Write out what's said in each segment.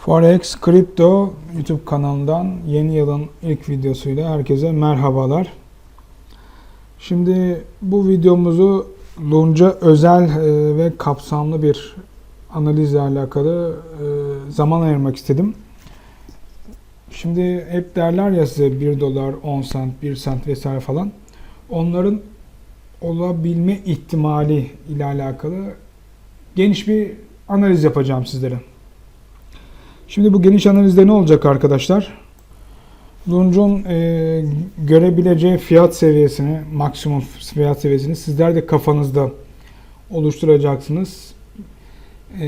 Forex Kripto YouTube kanalından yeni yılın ilk videosuyla herkese merhabalar. Şimdi bu videomuzu Lunca özel e, ve kapsamlı bir analizle alakalı e, zaman ayırmak istedim. Şimdi hep derler ya size 1 dolar, 10 sent, 1 sent vesaire falan. Onların olabilme ihtimali ile alakalı geniş bir analiz yapacağım sizlere. Şimdi bu geniş analizde ne olacak arkadaşlar? Lunch'un e, görebileceği fiyat seviyesini, maksimum fiyat seviyesini sizler de kafanızda oluşturacaksınız. E,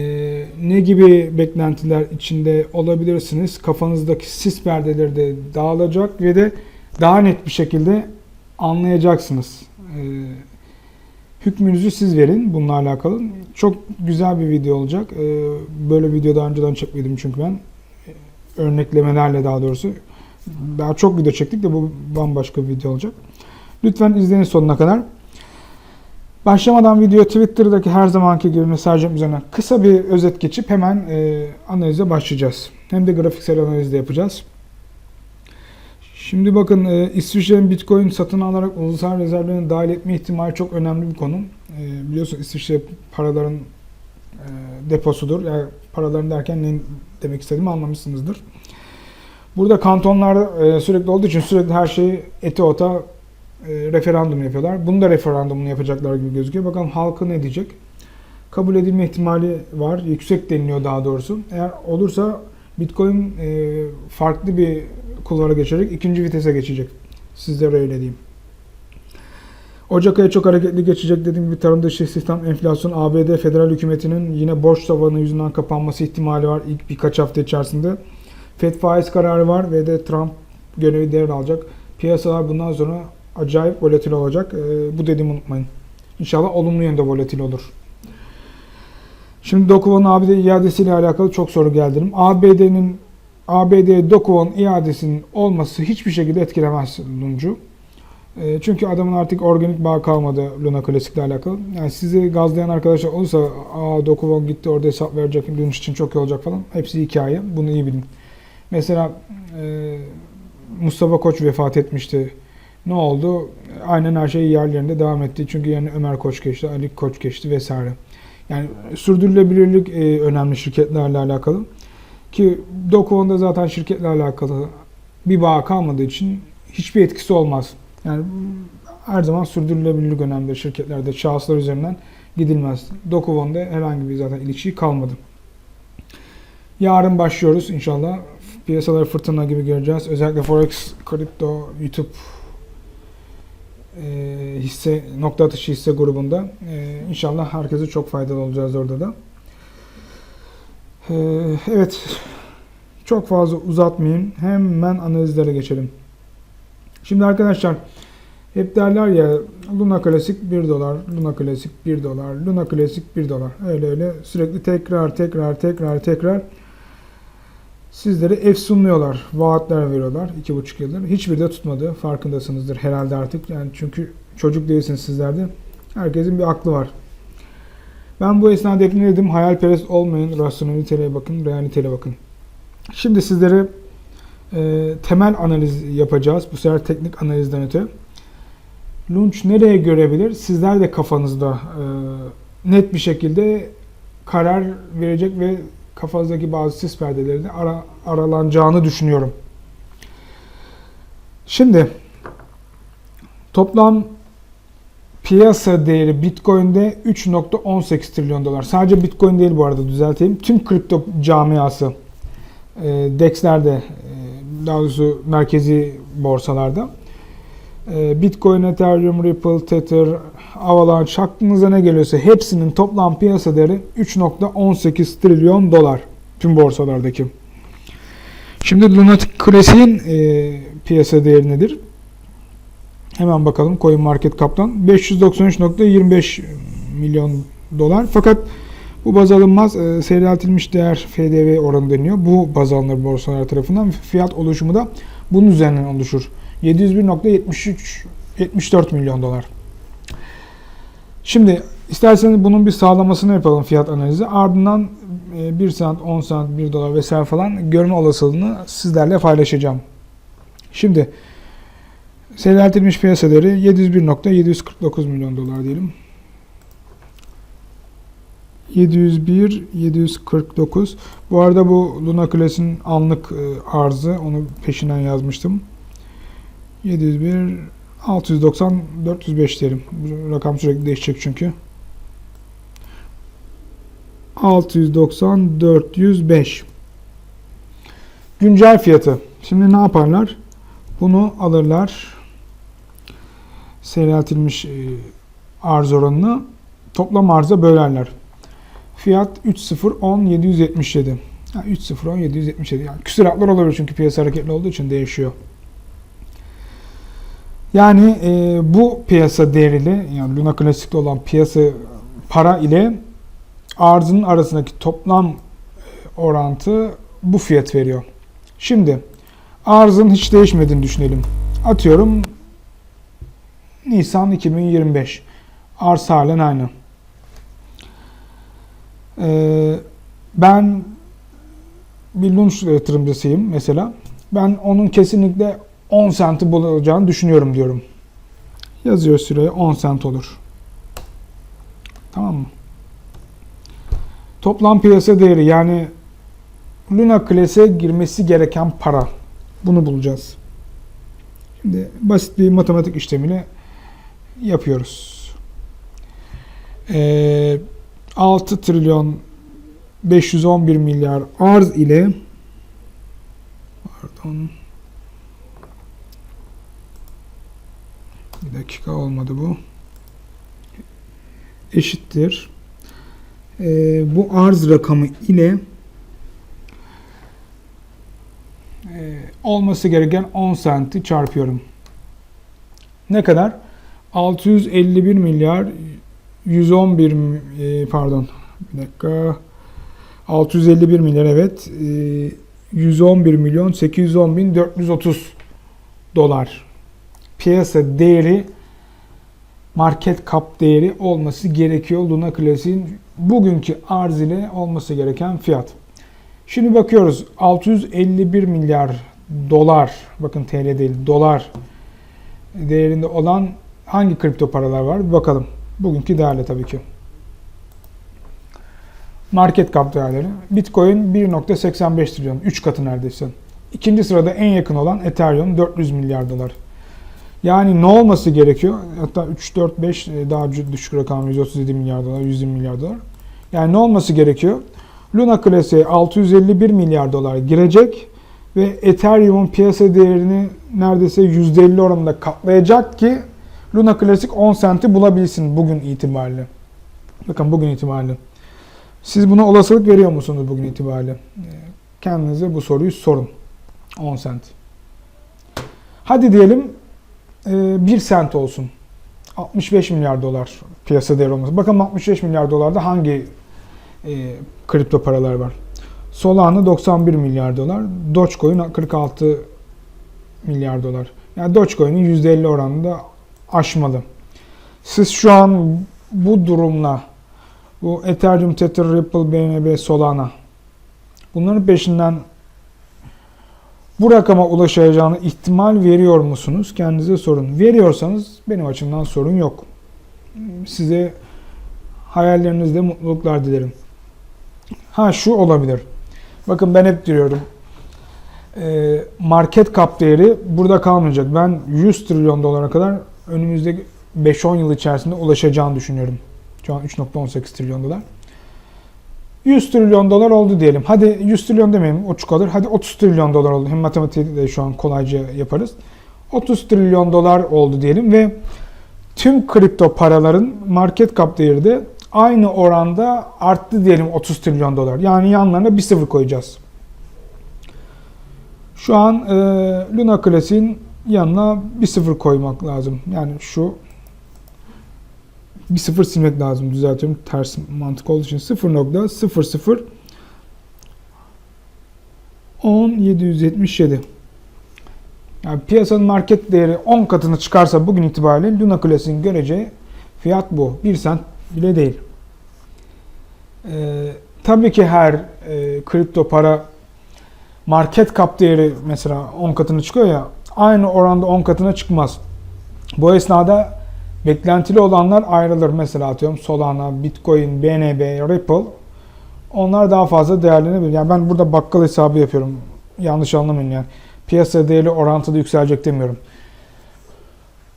ne gibi beklentiler içinde olabilirsiniz? Kafanızdaki sis perdeleri de dağılacak ve de daha net bir şekilde anlayacaksınız. E, hükmünüzü siz verin bununla alakalı. Çok güzel bir video olacak. Ee, Böyle video daha önceden çekmedim çünkü ben. Ee, Örneklemelerle daha doğrusu. Daha çok video çektik de bu bambaşka bir video olacak. Lütfen izleyin sonuna kadar. Başlamadan video Twitter'daki her zamanki gibi mesajım üzerine kısa bir özet geçip hemen e, analize başlayacağız. Hem de grafiksel analiz de yapacağız. Şimdi bakın e, İsviçre'nin Bitcoin satın alarak ulusal rezervlerine dahil etme ihtimali çok önemli bir konu. E, biliyorsun İsviçre paraların e, deposudur. Yani paraların derken ne demek istediğimi anlamışsınızdır. Burada kantonlar e, sürekli olduğu için sürekli her şeyi eti ota e, referandum yapıyorlar. Bunu da referandumunu yapacaklar gibi gözüküyor. Bakalım halkı ne diyecek? Kabul edilme ihtimali var. Yüksek deniliyor daha doğrusu. Eğer olursa Bitcoin e, farklı bir kulvara geçecek. ikinci vitese geçecek. Sizlere öyle diyeyim. Ocak ayı çok hareketli geçecek dediğim gibi tarım dışı sistem enflasyon ABD federal hükümetinin yine borç tavanı yüzünden kapanması ihtimali var ilk birkaç hafta içerisinde. Fed faiz kararı var ve de Trump görevi devralacak. Piyasalar bundan sonra acayip volatil olacak. Ee, bu dediğimi unutmayın. İnşallah olumlu yönde volatil olur. Şimdi Dokuvan'ın ABD iadesiyle alakalı çok soru geldi. ABD'nin ABD Dokuvan iadesinin olması hiçbir şekilde etkilemez Luncu. E, çünkü adamın artık organik bağ kalmadı Luna Classic'le alakalı. Yani sizi gazlayan arkadaşlar olursa aa Dokuvan gitti orada hesap verecek, Lunch için çok iyi olacak falan. Hepsi hikaye. Bunu iyi bilin. Mesela e, Mustafa Koç vefat etmişti. Ne oldu? Aynen her şey yerlerinde devam etti. Çünkü yani Ömer Koç geçti, Ali Koç geçti vesaire. Yani sürdürülebilirlik e, önemli şirketlerle alakalı. Ki Dokuvan'da zaten şirketle alakalı bir bağ kalmadığı için hiçbir etkisi olmaz. Yani her zaman sürdürülebilirlik önemli şirketlerde şahıslar üzerinden gidilmez. Dokuvan'da herhangi bir zaten ilişki kalmadı. Yarın başlıyoruz inşallah. Piyasaları fırtına gibi göreceğiz. Özellikle Forex, kripto, YouTube e, hisse nokta atışı hisse grubunda. E, inşallah herkese çok faydalı olacağız orada da. E, evet. Çok fazla uzatmayayım. Hemen analizlere geçelim. Şimdi arkadaşlar hep derler ya Luna Klasik 1 dolar, Luna Klasik 1 dolar, Luna Klasik 1 dolar. Öyle öyle sürekli tekrar tekrar tekrar tekrar sizlere efsunluyorlar. Vaatler veriyorlar 2,5 yıldır. Hiçbiri de tutmadı. Farkındasınızdır herhalde artık. Yani çünkü çocuk değilsiniz sizlerde. Herkesin bir aklı var. Ben bu esnada dedim? Hayalperest olmayın. Rasyoneliteye bakın, realiteye bakın. Şimdi sizlere e, temel analiz yapacağız. Bu sefer teknik analizden öte. Lunch nereye görebilir? Sizler de kafanızda e, net bir şekilde karar verecek ve kafanızdaki bazı sis perdeleri de ara, aralanacağını düşünüyorum. Şimdi toplam piyasa değeri Bitcoin'de 3.18 trilyon dolar. Sadece Bitcoin değil bu arada düzelteyim. Tüm kripto camiası e, DEX'lerde e, daha doğrusu merkezi borsalarda Bitcoin, Ethereum, Ripple, Tether, Avalanche aklınıza ne geliyorsa hepsinin toplam piyasa değeri 3.18 trilyon dolar tüm borsalardaki. Şimdi Lunatic Classic'in e, piyasa değeri nedir? Hemen bakalım CoinMarketCap'tan 593.25 milyon dolar. Fakat bu baz alınmaz e, seyreltilmiş değer FDV oranı deniyor. Bu baz alınır borsalar tarafından. Fiyat oluşumu da bunun üzerinden oluşur. 701.73 74 milyon dolar. Şimdi isterseniz bunun bir sağlamasını yapalım fiyat analizi. Ardından e, 1 sent, 10 sent, 1 dolar vesaire falan görme olasılığını sizlerle paylaşacağım. Şimdi seyreltilmiş piyasa değeri 701.749 milyon dolar diyelim. 701 749. Bu arada bu Luna Class'in anlık e, arzı onu peşinden yazmıştım. 701 690 405 diyelim. Bu rakam sürekli değişecek çünkü. 690 405. Güncel fiyatı. Şimdi ne yaparlar? Bunu alırlar. Seyreltilmiş e, arz oranını toplam arza bölerler. Fiyat 3010 777. Ha, 3010 777. Yani küsuratlar olabilir çünkü piyasa hareketli olduğu için değişiyor. Yani e, bu piyasa değeriyle yani Luna Classic'te olan piyasa para ile arzının arasındaki toplam e, orantı bu fiyat veriyor. Şimdi arzın hiç değişmediğini düşünelim. Atıyorum Nisan 2025. Arz halen aynı. Ee, ben bir lunch yatırımcısıyım mesela. Ben onun kesinlikle 10 senti bulacağını düşünüyorum diyorum. Yazıyor süreye 10 sent olur. Tamam mı? Toplam piyasa değeri yani Luna Class'e girmesi gereken para. Bunu bulacağız. Şimdi basit bir matematik işlemini yapıyoruz. Ee, 6 trilyon 511 milyar arz ile pardon bir dakika olmadı bu. Eşittir. Ee, bu arz rakamı ile e, olması gereken 10 senti çarpıyorum. Ne kadar? 651 milyar 111 e, pardon. Bir dakika. 651 milyar evet. E, 111 milyon 810 bin 430 dolar piyasa değeri market cap değeri olması gerekiyor Luna Classic'in bugünkü arz ile olması gereken fiyat. Şimdi bakıyoruz 651 milyar dolar bakın TL değil dolar değerinde olan hangi kripto paralar var bir bakalım. Bugünkü değerle tabii ki. Market cap değerleri. Bitcoin 1.85 trilyon. 3 katı neredeyse. İkinci sırada en yakın olan Ethereum 400 milyar dolar. Yani ne olması gerekiyor? Hatta 3, 4, 5 daha düşük rakam 137 milyar dolar, 120 milyar dolar. Yani ne olması gerekiyor? Luna Classic'e 651 milyar dolar girecek ve Ethereum'un piyasa değerini neredeyse %50 oranında katlayacak ki Luna Classic 10 senti bulabilsin bugün itibariyle. Bakın bugün itibariyle. Siz buna olasılık veriyor musunuz bugün itibariyle? Kendinize bu soruyu sorun. 10 sent. Hadi diyelim 1 sent olsun. 65 milyar dolar piyasa değeri olması. Bakın 65 milyar dolarda hangi e, kripto paralar var? Solana 91 milyar dolar. Dogecoin 46 milyar dolar. Yani Dogecoin'in %50 oranında aşmalı. Siz şu an bu durumla bu Ethereum, Tether, Ripple, BNB, Solana bunların peşinden bu rakama ulaşacağını ihtimal veriyor musunuz? Kendinize sorun. Veriyorsanız benim açımdan sorun yok. Size hayallerinizde mutluluklar dilerim. Ha şu olabilir. Bakın ben hep diyorum. Market cap değeri burada kalmayacak. Ben 100 trilyon dolara kadar önümüzdeki 5-10 yıl içerisinde ulaşacağını düşünüyorum. Şu an 3.18 trilyon dolar. 100 trilyon dolar oldu diyelim. Hadi 100 trilyon demeyelim uç kalır. Hadi 30 trilyon dolar oldu. Hem matematiği de şu an kolayca yaparız. 30 trilyon dolar oldu diyelim ve tüm kripto paraların market cap değeri de aynı oranda arttı diyelim 30 trilyon dolar. Yani yanlarına bir sıfır koyacağız. Şu an e, Luna Classic'in yanına bir sıfır koymak lazım. Yani şu bir sıfır silmek lazım. Düzeltiyorum. Ters mantık olduğu için 0.00 10777 yani piyasanın market değeri 10 katını çıkarsa bugün itibariyle Luna Classic'in göreceği fiyat bu. 1 sent bile değil. Ee, tabii ki her e, kripto para market cap değeri mesela 10 katına çıkıyor ya aynı oranda 10 katına çıkmaz. Bu esnada beklentili olanlar ayrılır. Mesela atıyorum Solana, Bitcoin, BNB, Ripple onlar daha fazla değerlenebilir. Yani ben burada bakkal hesabı yapıyorum. Yanlış anlamayın yani. Piyasa değeri orantıda yükselecek demiyorum.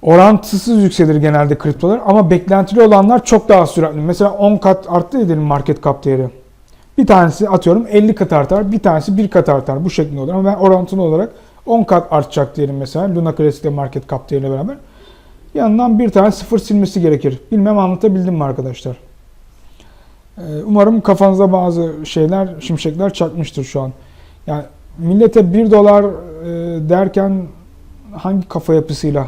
Orantısız yükselir genelde kriptolar ama beklentili olanlar çok daha süratli. Mesela 10 kat arttı edelim market cap değeri. Bir tanesi atıyorum 50 kat artar, bir tanesi 1 kat artar. Bu şeklinde olur ama ben orantılı olarak 10 kat artacak diyelim mesela Luna Classic'te market cap değeriyle beraber. Yanından bir tane sıfır silmesi gerekir. Bilmem anlatabildim mi arkadaşlar? Ee, Umarım kafanıza bazı şeyler, şimşekler çakmıştır şu an. Yani millete 1 dolar e, derken hangi kafa yapısıyla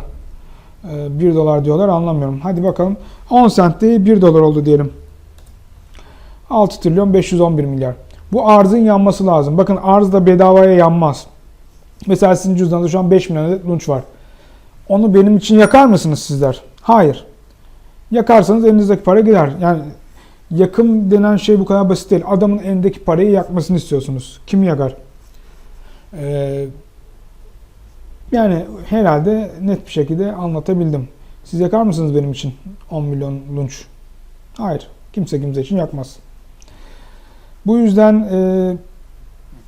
1 dolar diyorlar anlamıyorum. Hadi bakalım 10 sent değil 1 dolar oldu diyelim. 6 trilyon 511 milyar. Bu arzın yanması lazım. Bakın arz da bedavaya yanmaz. Mesela sizin cüzdanınızda şu an 5 milyon adet lunch var. Onu benim için yakar mısınız sizler? Hayır. Yakarsanız elinizdeki para gider. Yani yakım denen şey bu kadar basit değil. Adamın elindeki parayı yakmasını istiyorsunuz. Kim yakar? Ee, yani herhalde net bir şekilde anlatabildim. Siz yakar mısınız benim için 10 milyon lunch? Hayır. Kimse kimse için yakmaz. Bu yüzden e,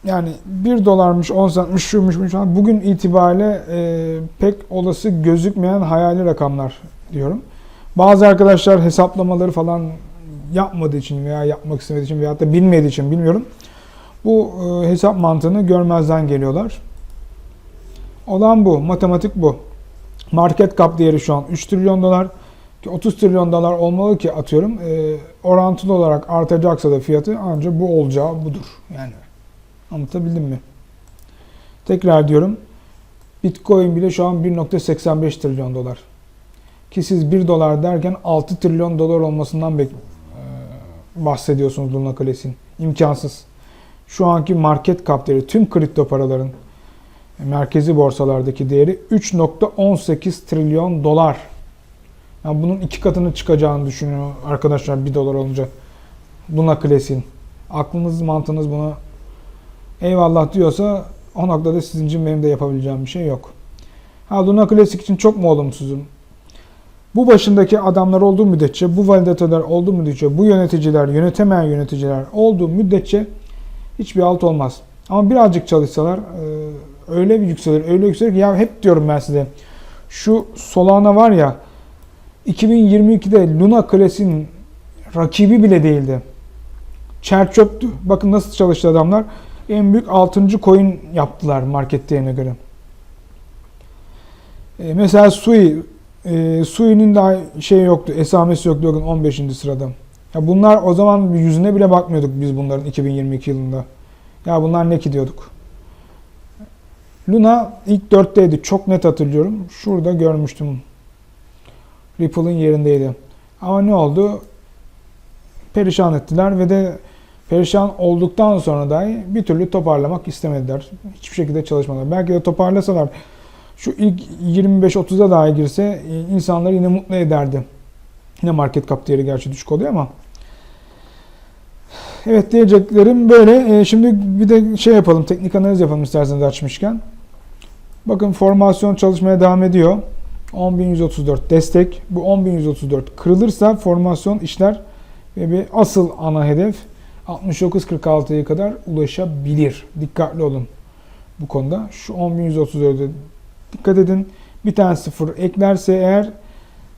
yani 1 dolarmış, 10 centmiş, şuymuş, şuymuş falan bugün itibariyle e, pek olası gözükmeyen hayali rakamlar diyorum. Bazı arkadaşlar hesaplamaları falan yapmadığı için veya yapmak istemediği için veya da bilmediği için bilmiyorum. Bu e, hesap mantığını görmezden geliyorlar. Olan bu. Matematik bu. Market cap değeri şu an 3 trilyon dolar. Ki 30 trilyon dolar olmalı ki atıyorum. E, orantılı olarak artacaksa da fiyatı ancak bu olacağı budur. Yani anlatabildim mi? Tekrar diyorum. Bitcoin bile şu an 1.85 trilyon dolar. Ki siz 1 dolar derken 6 trilyon dolar olmasından e, bahsediyorsunuz Luna Classic'in. İmkansız. Şu anki market cap değeri tüm kripto paraların merkezi borsalardaki değeri 3.18 trilyon dolar. Yani bunun iki katını çıkacağını düşünüyor arkadaşlar 1 dolar olunca. Luna Classic'in. Aklınız mantığınız buna eyvallah diyorsa o noktada sizin için benim de yapabileceğim bir şey yok. Ha Luna Classic için çok mu olumsuzum? Bu başındaki adamlar olduğu müddetçe, bu validatörler olduğu müddetçe, bu yöneticiler, yönetemeyen yöneticiler olduğu müddetçe hiçbir alt olmaz. Ama birazcık çalışsalar e, öyle bir yükselir, öyle yükselir ki ya hep diyorum ben size. Şu Solana var ya 2022'de Luna Classic'in rakibi bile değildi. Çer. Bakın nasıl çalıştı adamlar. En büyük 6. coin yaptılar market değerine göre. E, mesela Sui e, Sui'nin daha şey yoktu, esamesi yoktu bakın 15. sırada. Ya bunlar o zaman yüzüne bile bakmıyorduk biz bunların 2022 yılında. Ya bunlar ne ki diyorduk. Luna ilk 4'teydi. Çok net hatırlıyorum. Şurada görmüştüm. Ripple'ın yerindeydi. Ama ne oldu? Perişan ettiler ve de perişan olduktan sonra dahi bir türlü toparlamak istemediler. Hiçbir şekilde çalışmadılar. Belki de toparlasalar şu ilk 25-30'a dahi girse insanları yine mutlu ederdi. Yine market cap değeri gerçi düşük oluyor ama Evet diyeceklerim böyle. Ee, şimdi bir de şey yapalım, teknik analiz yapalım isterseniz açmışken. Bakın formasyon çalışmaya devam ediyor. 10.134 destek. Bu 10.134 kırılırsa formasyon işler ve bir asıl ana hedef 69.46'ya kadar ulaşabilir. Dikkatli olun bu konuda. Şu 10.134'e dikkat edin. Bir tane sıfır eklerse eğer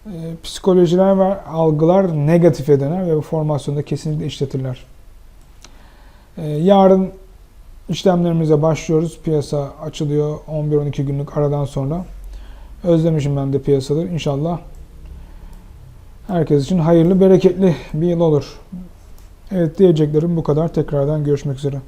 e, psikolojiler ve algılar negatife döner ve bu formasyonda kesinlikle işletirler. E, yarın işlemlerimize başlıyoruz. Piyasa açılıyor 11-12 günlük aradan sonra. Özlemişim ben de piyasaları. İnşallah herkes için hayırlı, bereketli bir yıl olur. Evet diyeceklerim bu kadar. Tekrardan görüşmek üzere.